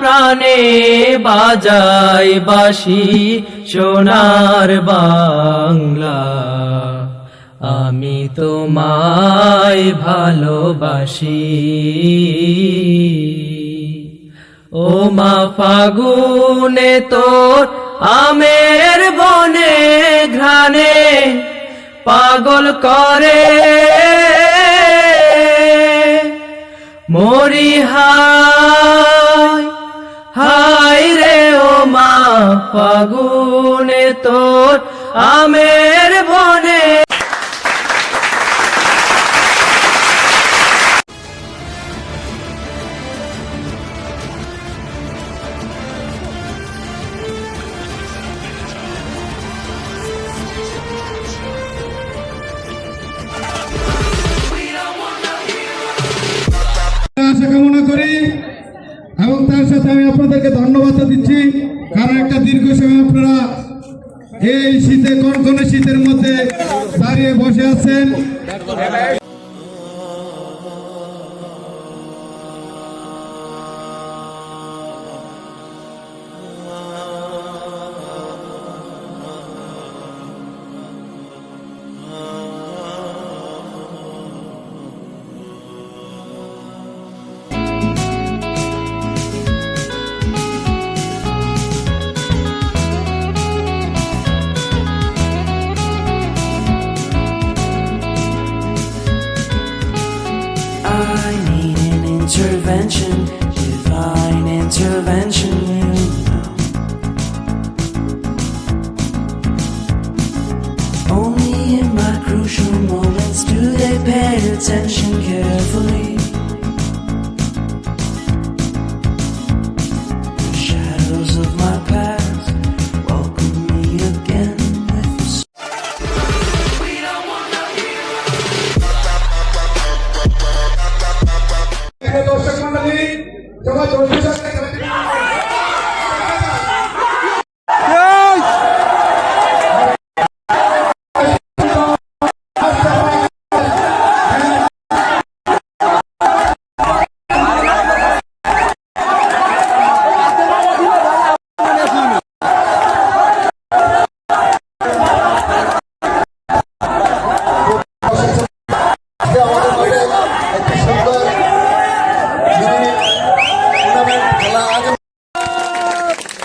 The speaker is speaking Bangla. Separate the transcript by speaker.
Speaker 1: প্রাণে বাজাই বাসি সোনার বাংলা। আমি তোমায় ভালোবাসি। ও মা ফাগুনে তোর আমের বনে ঘ্রাণে পাগল করে। মরি ফাগুনে তোর আমের বনে।
Speaker 2: কামনা করি আমি আপনাদেরকে ধন্যবাদ দিচ্ছি কারণ একটা দীর্ঘ সময় আপনারা এই শীতে, কনকনে শীতের মধ্যে দাঁড়িয়ে বসে আছেন।
Speaker 3: I need an intervention, divine intervention. Only in my crucial moments do they pay attention
Speaker 4: cuatro,